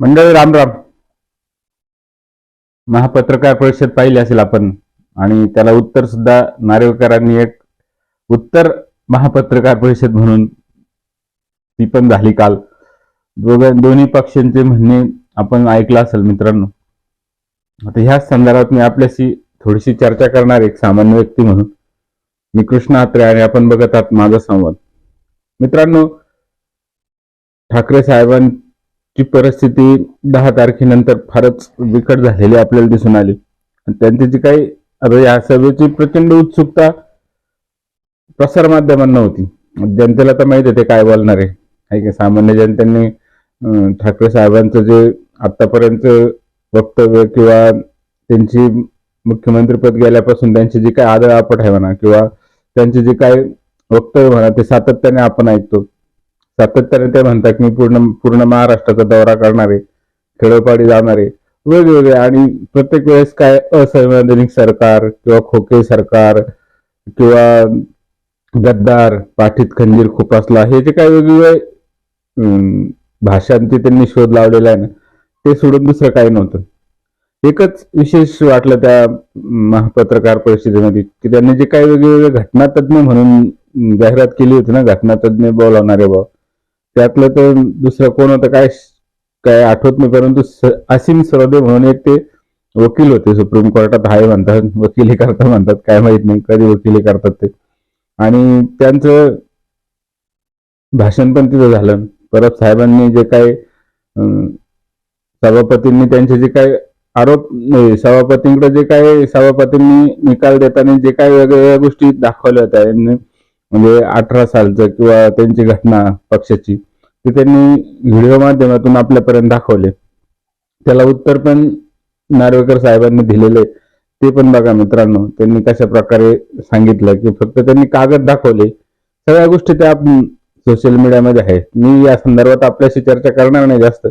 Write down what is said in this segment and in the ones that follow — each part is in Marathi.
मंडळी राम राम. महापत्रकार परिषद पाहिली असेल आपण आणि त्याला उत्तर सुद्धा नार्वेकरांनी एक उत्तर महापत्रकार परिषद म्हणून ती पण झाली काल. दोघं दोन्ही पक्षांचे म्हणणे आपण ऐकलं असेल मित्रांनो. आता ह्याच संदर्भात मी आपल्याशी थोडीशी चर्चा करणार एक सामान्य व्यक्ती म्हणून. मी कृष्ण आत्रे आणि आपण बघत आहात माझा संवाद. मित्रांनो ठाकरे ची परिस्थिती दहा तारखेनंतर फारच बिकट झालेली आपल्याला दिसून आली. त्यांची जी काही आता या सभेची प्रचंड उत्सुकता प्रसारमाध्यमांना होती. जनतेला तर माहीत आहे ते काय बोलणार आहे. आहे की सामान्य जनतेने ठाकरे साहेबांचं जे आतापर्यंत वक्तव्य किंवा त्यांची मुख्यमंत्रीपद गेल्यापासून त्यांची जी काय आदळ आपट आहे म्हणा किंवा त्यांचे जे काय वक्तव्य म्हणा ते सातत्याने आपण ऐकतो. सातत्याने ते म्हणतात मी पूर्ण पूर्ण महाराष्ट्राचा दौरा करणारे खेडोपाडी जाणारे वेगवेगळे आणि प्रत्येक वेळेस काय असंवैधानिक सरकार किंवा खोके सरकार किंवा गद्दार पाठीत खंजीर खुपासला हे जे काही वेगवेगळे भाषांचे त्यांनी शोध लावलेला आहे ना ते सोडून दुसरं काही नव्हतं. एकच विशेष वाटलं त्या महापत्रकार परिषदेमध्ये की त्यांनी जे काही वेगवेगळे घटनातज्ञ म्हणून जाहिरात केली होती ना घटनातज्ञ बोलावणारे भाऊ त्यातलं तर दुसरं कोण होतं काय काय आठवत नाही परंतु असीम सरोदे म्हणून एक ते वकील होते सुप्रीम कोर्टात हाय म्हणतात वकिली करता म्हणतात काय माहीत नाही कधी वकिली करतात ते. आणि त्यांचं भाषण पण तिथं झालं. परब साहेबांनी जे काय अं, सभापतींनी त्यांचे जे काय आरोप नाही, सभापतींकडे जे काय सभापतींनी निकाल देताना जे काय वेगवेगळ्या गोष्टी दाखवल्या होत्या यांनी म्हणजे अठरा सालचं किंवा त्यांची घटना पक्षाची ते त्यांनी व्हिडिओ माध्यमातून आपल्यापर्यंत दाखवले. त्याला उत्तर पण नार्वेकर साहेबांनी दिलेले ते पण बघा मित्रांनो त्यांनी कशा प्रकारे सांगितलं की फक्त त्यांनी कागद दाखवले. सगळ्या गोष्टी त्या सोशल मीडियामध्ये आहेत. मी या संदर्भात आपल्याशी चर्चा करणार नाही जास्त.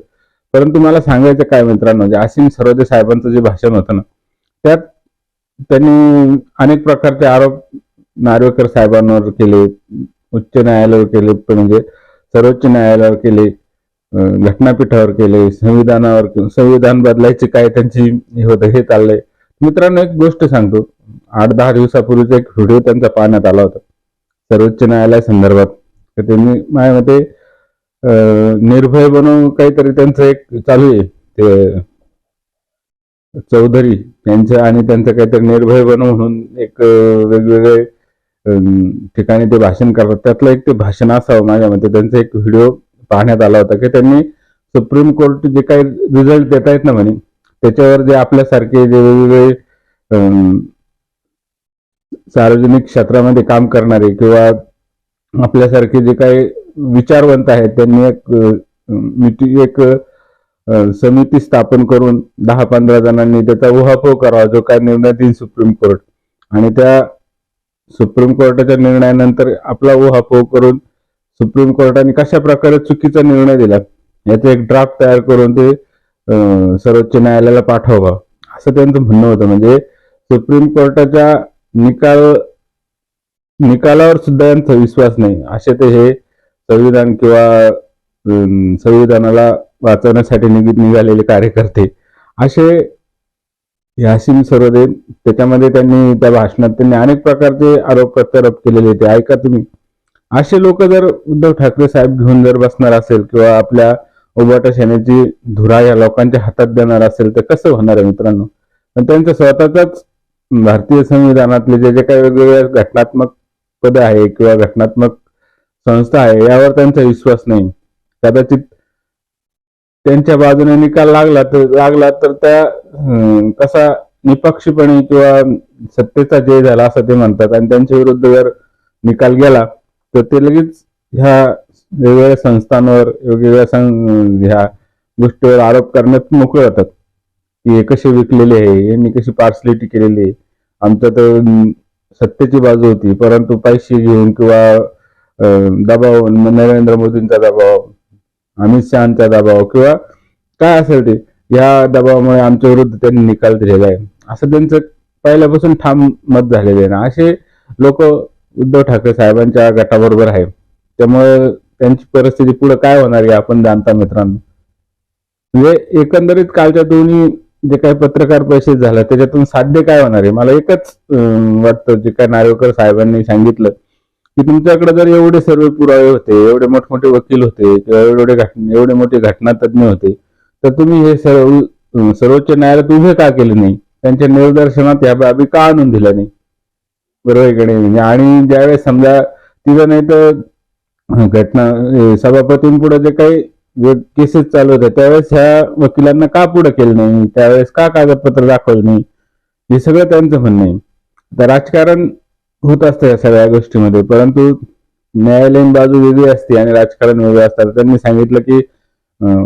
परंतु मला सांगायचं काय मित्रांनो जे आसिम सरोदे साहेबांचं जे भाषण होतं ना त्यात त्यांनी अनेक प्रकारचे आरोप नार्वेकर साहेबांवर केले उच्च न्यायालयावर केले पण म्हणजे सर्वोच्च न्यायालयावर केले घटनापीठावर केले संविधानावर संविधान बदलायचे काय त्यांची हे होतं हे चाललंय. मित्रांनो एक गोष्ट सांगतो. आठ दहा दिवसापूर्वीचा एक व्हिडिओ त्यांचा पाहण्यात आला होता. सर्वोच्च न्यायालया संदर्भात. तर त्यांनी माझ्या मते निर्भय बनवून काहीतरी त्यांचं एक चालू आहे. ते चौधरी यांचं आणि त्यांचं काहीतरी निर्भय बनव म्हणून एक वेगवेगळे ठिकाणी ते भाषण करतात. त्यातलं एक ते भाषण असावं माझ्या मते त्यांचा एक व्हिडिओ पाहण्यात आला होता की त्यांनी सुप्रीम कोर्ट जे काही रिझल्ट देत आहेत ना म्हणे त्याच्यावर जे आपल्यासारखे जे वेगवेगळे सार्वजनिक क्षेत्रामध्ये काम करणारे किंवा आपल्यासारखे जे काही विचारवंत आहेत त्यांनी एक मिटिंग एक समिती स्थापन करून दहा पंधरा जणांनी त्याचा उहापोह करावा जो काय निर्णय देईल सुप्रीम कोर्ट. आणि त्या सुप्रीम कोर्टाच्या निर्णयानंतर आपला उहापोह करून सुप्रीम कोर्टाने कशा प्रकारे चुकीचा निर्णय दिला याचा एक ड्राफ्ट तयार करून ते सर्वोच्च न्यायालयाला पाठवावं. असं त्यांचं म्हणणं होतं. म्हणजे सुप्रीम कोर्टाच्या निकाल निकालावर सुद्धा यांचा विश्वास नाही. असे ते हे संविधान किंवा संविधानाला वाचवण्यासाठी निघ निघालेले कार्यकर्ते असे यासिन सरोदे त्याच्यामध्ये त्यांनी त्या भाषणात त्यांनी अनेक प्रकारचे आरोप प्रत्यारोप केलेले ते ऐका तुम्ही. असे लोक जर उद्धव ठाकरे साहेब घेऊन जर बसणार असेल किंवा आपल्या उभाटा सेनेची धुरा या लोकांच्या हातात देणार असेल तर कसं होणार आहे मित्रांनो? पण त्यांचं स्वतःचाच भारतीय संविधानातले जे जे काही वेगवेगळ्या घटनात्मक पद आहे किंवा घटनात्मक संस्था आहे यावर त्यांचा विश्वास नाही. कदाचित त्यांच्या बाजूने निकाल लागला तर लागला तर त्या कसा निपक्षीपणे किंवा सत्तेचा जय झाला असं ते म्हणतात. आणि त्यांच्या विरुद्ध जर निकाल गेला तर ते लगेच ह्या वेगवेगळ्या संस्थांवर वेगवेगळ्या ह्या गोष्टीवर आरोप करण्यात मोकळे होतात. की हे कसे विकलेले आहे यांनी कशी पार्सलिटी केलेली आहे. आमच्या तर सत्तेची बाजू होती परंतु पैसे घेऊन किंवा दबाव नरेंद्र मोदींचा दबाव अमित शहाचा दबाव किंवा काय असेल ते या दबावामुळे आमच्या विरुद्ध त्यांनी निकाल दिलेला आहे. असं त्यांचं पहिल्यापासून ठाम मत झालेलं आहे ना. असे लोक उद्धव ठाकरे साहेबांच्या गटाबरोबर आहे. त्यामुळे त्यांची परिस्थिती पुढे काय होणार आहे आपण जाणता मित्रांनो. म्हणजे एकंदरीत कालच्या दोन्ही जे काही पत्रकार परिषद झाला त्याच्यातून साध्य काय होणार आहे? मला एकच वाटतं जे काय नार्वेकर साहेबांनी सांगितलं की तुमच्याकडे जर एवढे सर्व पुरावे होते एवढे मोठमोठे वकील होते किंवा एवढे घटना एवढे मोठे घटना तज्ज्ञ होते तर तुम्ही हे सर्व सर्वोच्च न्यायालयात उभे का केले नाही? त्यांच्या निदर्शनात या बाबी का आणून दिल्या नाही? बरोबर नाही? म्हणजे आणि ज्यावेळेस समजा तिथं नाही तर घटना सभापतींपुढे जे काही केसेस चालू होत्या त्यावेळेस ह्या वकिलांना का पुढे केलं नाही? त्यावेळेस का कागदपत्र दाखवलं नाही? हे सगळं त्यांचं म्हणणं आहे. तर राजकारण होत असतं या सगळ्या गोष्टीमध्ये. परंतु न्यायालयीन बाजू वेगळी असते आणि राजकारण वेगळं असतं. त्यांनी सांगितलं की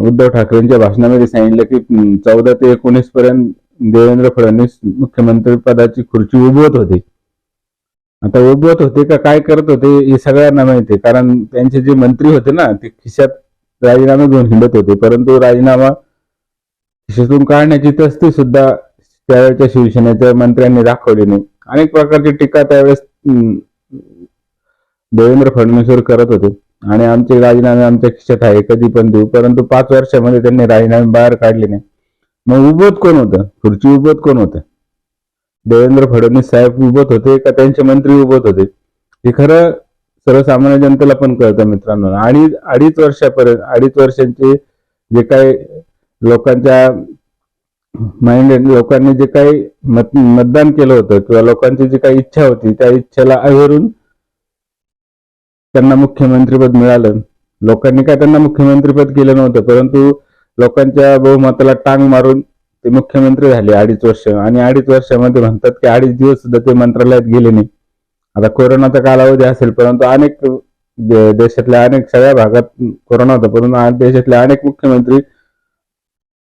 उद्धव ठाकरेंच्या भाषणामध्ये सांगितलं की चौदा ते एकोणीस पर्यंत देवेंद्र फडणवीस मुख्यमंत्री पदाची खुर्ची उभवत होते. आता उभवत होते का काय करत होते हे सगळ्यांना माहिती कारण त्यांचे जे मंत्री होते ना ते खिशात राजीनामे घेऊन हिंडत होते. परंतु राजीनामा खिशातून काढण्याची तस्ती सुद्धा त्यावेळेच्या शिवसेनेच्या मंत्र्यांनी दाखवली नाही. अनेक प्रकारची टीका त्यावेळेस देवेंद्र फडणवीसवर करत होते. आणि आमचे राजीनामे आमच्या खिशात आहे कधी पण देऊ. परंतु पाच वर्षामध्ये त्यांनी राजीनामे बाहेर काढले नाही. मग उभत कोण होतं? खुर्ची उभत कोण होतं? देवेंद्र फडणवीस साहेब उभत होते का त्यांचे मंत्री उभत होते? हे खरं सर्वसामान्य जनतेला पण कळतं मित्रांनो. आणि अडीच वर्षापर्यंत अडीच वर्षांचे जे काही लोकांच्या माइंडेड लोकांनी जे काही मत मतदान केलं होतं किंवा लोकांची जी काही इच्छा होती त्या इच्छेला अहेरून त्यांना मुख्यमंत्रीपद मिळालं. लोकांनी काय त्यांना मुख्यमंत्रीपद केलं नव्हतं परंतु लोकांच्या बहुमताला टांग मारून ते मुख्यमंत्री झाले अडीच वर्ष. आणि अडीच वर्षामध्ये म्हणतात की अडीच दिवस सुद्धा ते मंत्रालयात गेले नाही. आता कोरोनाचा कालावधी असेल परंतु अनेक देशातल्या अनेक सगळ्या भागात कोरोना होता परंतु देशातले अनेक मुख्यमंत्री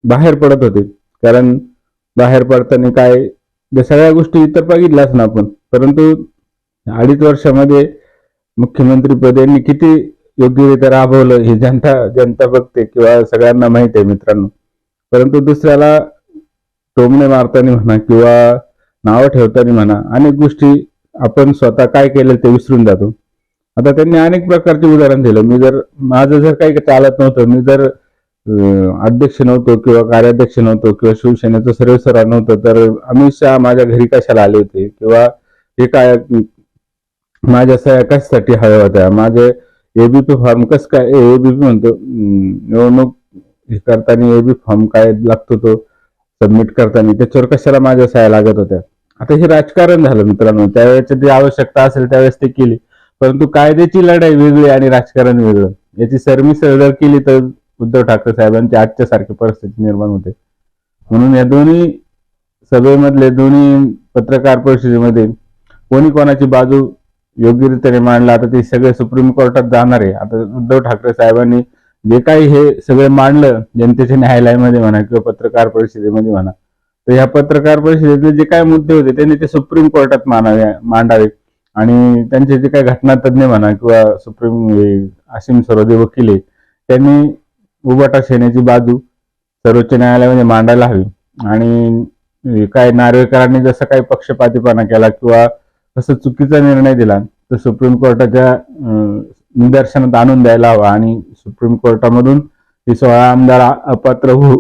बाहेर पडत होते. कारण बाहेर पडताना काय या सगळ्या गोष्टी इतर बघितल्याच ना आपण. परंतु अडीच वर्षामध्ये मुख्यमंत्री पद यांनी किती योग्यरित्या राबवलं हे जनता जनता बघते किंवा सगळ्यांना माहिती आहे मित्रांनो. परंतु दुसऱ्याला टोमणे मारताना म्हणा किंवा नावं ठेवताना म्हणा अनेक गोष्टी आपण स्वतः काय केलं ते विसरून जातो. आता त्यांनी अनेक प्रकारचे उदाहरण दिलं. मी जर माझं जर काही चालत नव्हतं मी जर अध्यक्ष नव्हतो किंवा कार्याध्यक्ष नव्हतो किंवा शिवसेनेचं सर्वेसरा नव्हतं तर अमित शहा माझ्या घरी कशाला आले होते? किंवा हे काय माझ्या सह्या कशासाठी हव्या होत्या? माझे एबीपी फॉर्म कस काय एबीपी म्हणतो निवडणूक हे करताना एबी फॉर्म काय लागतो तो सबमिट करताना त्याच्यावर कशाला माझ्या सह्या लागत होत्या? आता हे राजकारण झालं मित्रांनो त्यावेळेची जी आवश्यकता असेल त्यावेळेस ते केली. परंतु कायद्याची लढाई वेगळी आणि राजकारण वेगळं. याची सरमिसळ जर केली तर उद्धव ठाकरे साहेबांची आजच्या सारखी परिस्थिती निर्माण होते. म्हणून या दोन्ही सभेमधले दोन्ही पत्रकार परिषदेमध्ये कोणी कोणाची बाजू योग्यरित्याने मांडला आता ते सगळे सुप्रीम कोर्टात जाणार आहे. आता उद्धव ठाकरे साहेबांनी जे काही हे सगळे मांडलं जनतेच्या न्यायालयामध्ये म्हणा किंवा पत्रकार परिषदेमध्ये म्हणा तर ह्या पत्रकार परिषदेतले जे काही मुद्दे होते त्यांनी ते सुप्रीम कोर्टात मानावे मांडावे. आणि त्यांचे जे काही घटनातज्ञ म्हणा किंवा सुप्रीम आसिम सरोदे वकील आहे त्यांनी उबाटा सेनेची बाजू सर्वोच्च न्यायालयामध्ये मांडायला हवी. आणि काय नार्वेकरांनी जसं काही पक्षपातीपणा केला किंवा असं चुकीचा निर्णय दिला तर सुप्रीम कोर्टाच्या निदर्शनात आणून द्यायला हवा. आणि सुप्रीम कोर्टामधून हे सोळा आमदार अपात्र हो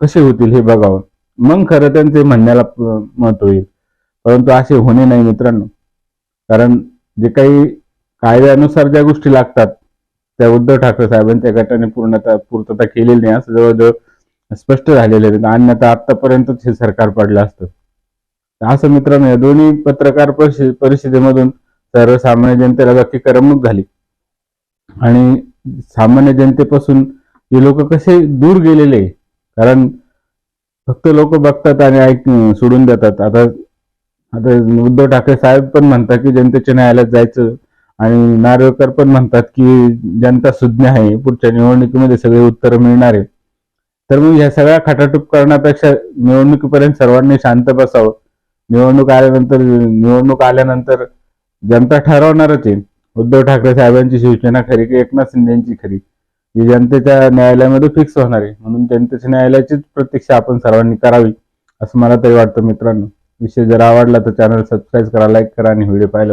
कसे होतील हे बघावं. मग खरं त्यांचे म्हणण्याला मत होईल. परंतु असे होणे नाही मित्रांनो. कारण जे काही कायद्यानुसार ज्या गोष्टी लागतात त्या उद्धव ठाकरे साहेबांच्या गटाने पूर्णतः पूर्तता केलेली नाही. असं जवळजवळ स्पष्ट झालेलं आहे. अन्यथा आतापर्यंतच हे सरकार पडलं असतं. असं मित्रांनो या दोन्ही पत्रकार परिषद परिषदेमधून सर्वसामान्य जनतेला बाकी करमणूक झाली. आणि सामान्य जनतेपासून हे लोक कसे दूर गेलेले? आहे. कारण फक्त लोक बघतात आणि ऐक सोडून देतात. आता आता उद्धव ठाकरे साहेब पण म्हणतात की जनतेच्या न्यायालयात जायचं. आणि नार्वेकर पण म्हणतात की जनता सुज्ञ आहे पुढच्या निवडणुकीमध्ये सगळे उत्तर मिळणार आहे तर मग ह्या सगळ्या खटाटूप करण्यापेक्षा निवडणुकीपर्यंत सर्वांनी शांत बसावं. निवडणूक आल्यानंतर निवडणूक आल्यानंतर जनता ठरवणारच आहे. उद्धव ठाकरे साहेबांची शिवसेना खरी की एकनाथ शिंदेची खरी? ही जनतेच्या न्यायालयामध्ये फिक्स होणार आहे. म्हणून जनतेच्या न्यायालयाचीच प्रतीक्षा आपण सर्वांनी करावी असं मला तरी वाटतं मित्रांनो. विषय जर आवडला तर चॅनल सबस्क्राईब करा लाईक करा आणि व्हिडिओ पाहिला